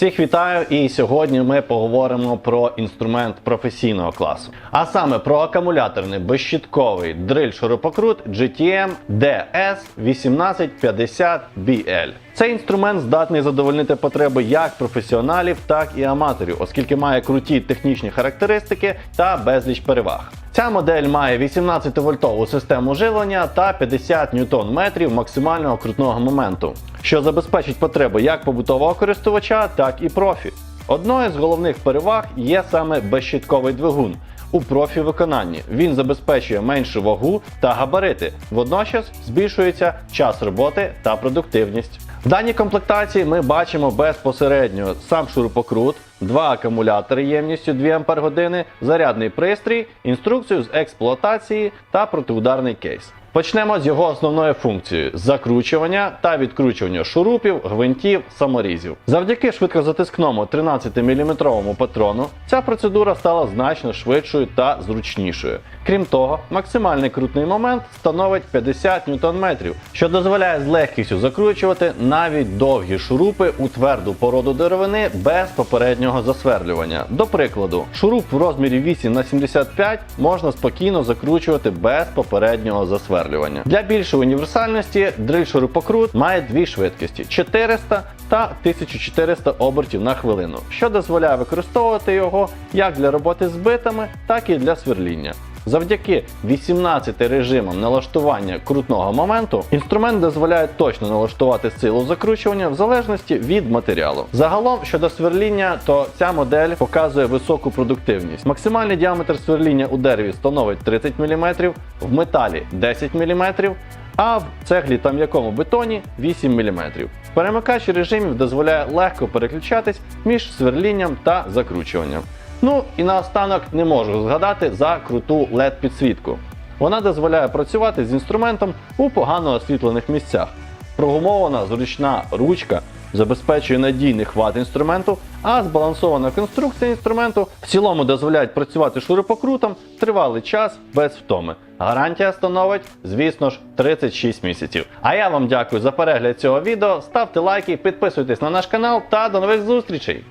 Всіх вітаю, і сьогодні ми поговоримо про інструмент професійного класу. А саме про акумуляторний безщітковий дриль шурупокрут GTM DS 1850BL. Цей інструмент здатний задовольнити потреби як професіоналів, так і аматорів, оскільки має круті технічні характеристики та безліч переваг. Ця модель має 18-вольтову систему живлення та 50 ньютон-метрів максимального крутного моменту, що забезпечить потреби як побутового користувача, так і профі. Одною з головних переваг є саме безщітковий двигун. У профі виконанні він забезпечує меншу вагу та габарити. Водночас збільшується час роботи та продуктивність. В даній комплектації ми бачимо безпосередньо сам шурупокрут, два акумулятори ємністю 2 Ах, зарядний пристрій, інструкцію з експлуатації та протиударний кейс. Почнемо з його основною функцією закручування та відкручування шурупів, гвинтів, саморізів. Завдяки швидкозатискному 13-мм патрону ця процедура стала значно швидшою та зручнішою. Крім того, максимальний крутний момент становить 50 Нм, що дозволяє з легкістю закручувати навіть довгі шурупи у тверду породу деревини без попереднього засверлювання. До прикладу, шуруп в розмірі 8 на 75 можна спокійно закручувати без попереднього засверлювання. Для більшої універсальності дриль шурупокрут має дві швидкості 400 та 1400 обертів на хвилину, що дозволяє використовувати його як для роботи з битами, так і для сверління. Завдяки 18 режимам налаштування крутного моменту інструмент дозволяє точно налаштувати силу закручування в залежності від матеріалу. Загалом щодо сверління, то ця модель показує високу продуктивність. Максимальний діаметр сверління у дереві становить 30 мм, в металі 10 мм, а в цеглі та м'якому бетоні 8 мм. Перемикач режимів дозволяє легко переключатись між сверлінням та закручуванням. Ну і наостанок не можу згадати за круту led підсвітку. Вона дозволяє працювати з інструментом у погано освітлених місцях. Прогумована зручна ручка забезпечує надійний хват інструменту, а збалансована конструкція інструменту в цілому дозволяють працювати шурупокрутом тривалий час без втоми. Гарантія становить, звісно ж, 36 місяців. А я вам дякую за перегляд цього відео. Ставте лайки, підписуйтесь на наш канал та до нових зустрічей!